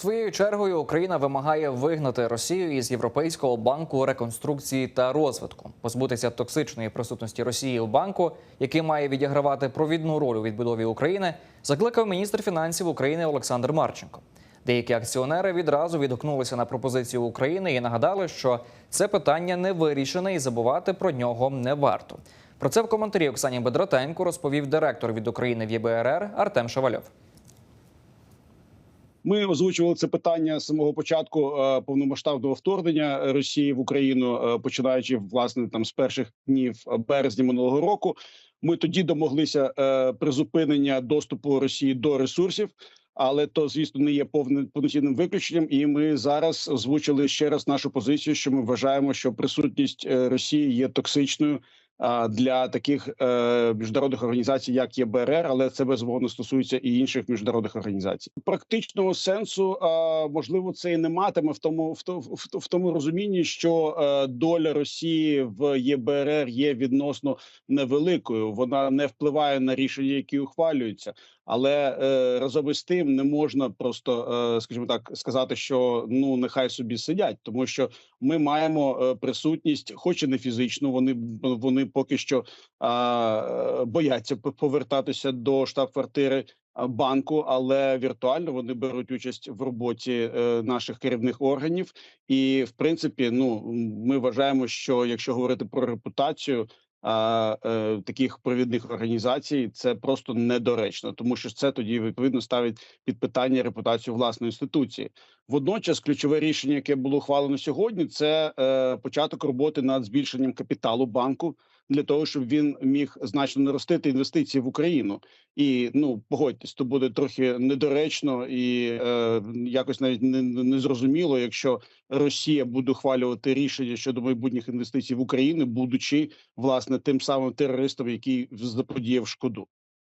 Своєю чергою Україна вимагає вигнати Росію із Європейського банку реконструкції та розвитку, позбутися токсичної присутності Росії у банку, який має відігравати провідну роль у відбудові України, закликав міністр фінансів України Олександр Марченко. Деякі акціонери відразу відгукнулися на пропозицію України і нагадали, що це питання не вирішене і забувати про нього не варто. Про це в коментарі Оксані Бедратенко розповів директор від України в ЄБРР Артем Шавальов. Ми озвучували це питання з самого початку е, повномасштабного вторгнення Росії в Україну, е, починаючи власне там з перших днів березня минулого року. Ми тоді домоглися е, призупинення доступу Росії до ресурсів. Але то, звісно, не є повним повноцінним виключенням, і ми зараз озвучили ще раз нашу позицію, що ми вважаємо, що присутність е, Росії є токсичною для таких е, міжнародних організацій, як ЄБРР, але це безумовно стосується і інших міжнародних організацій. Практичного сенсу можливо це і не матиме в тому, в, то- в, тому розумінні, що е, доля Росії в ЄБРР є відносно невеликою. Вона не впливає на рішення, які ухвалюються. Але е, разом із тим не можна просто, скажімо так, сказати, що ну нехай собі сидять, тому що ми маємо присутність, хоч і не фізично. Вони вони поки що а, бояться повертатися до штаб-квартири банку, але віртуально вони беруть участь в роботі е, наших керівних органів. І в принципі, ну ми вважаємо, що якщо говорити про репутацію. А е, таких провідних організацій це просто недоречно, тому що це тоді відповідно ставить під питання репутацію власної інституції. Водночас, ключове рішення, яке було ухвалено сьогодні, це е, початок роботи над збільшенням капіталу банку для того, щоб він міг значно наростити інвестиції в Україну. І ну погодьтесь, то буде трохи недоречно і е, якось навіть не, не якщо Росія буде ухвалювати рішення щодо майбутніх інвестицій в Україну, будучи власне тим самим терористом, який заподіяв шкоду.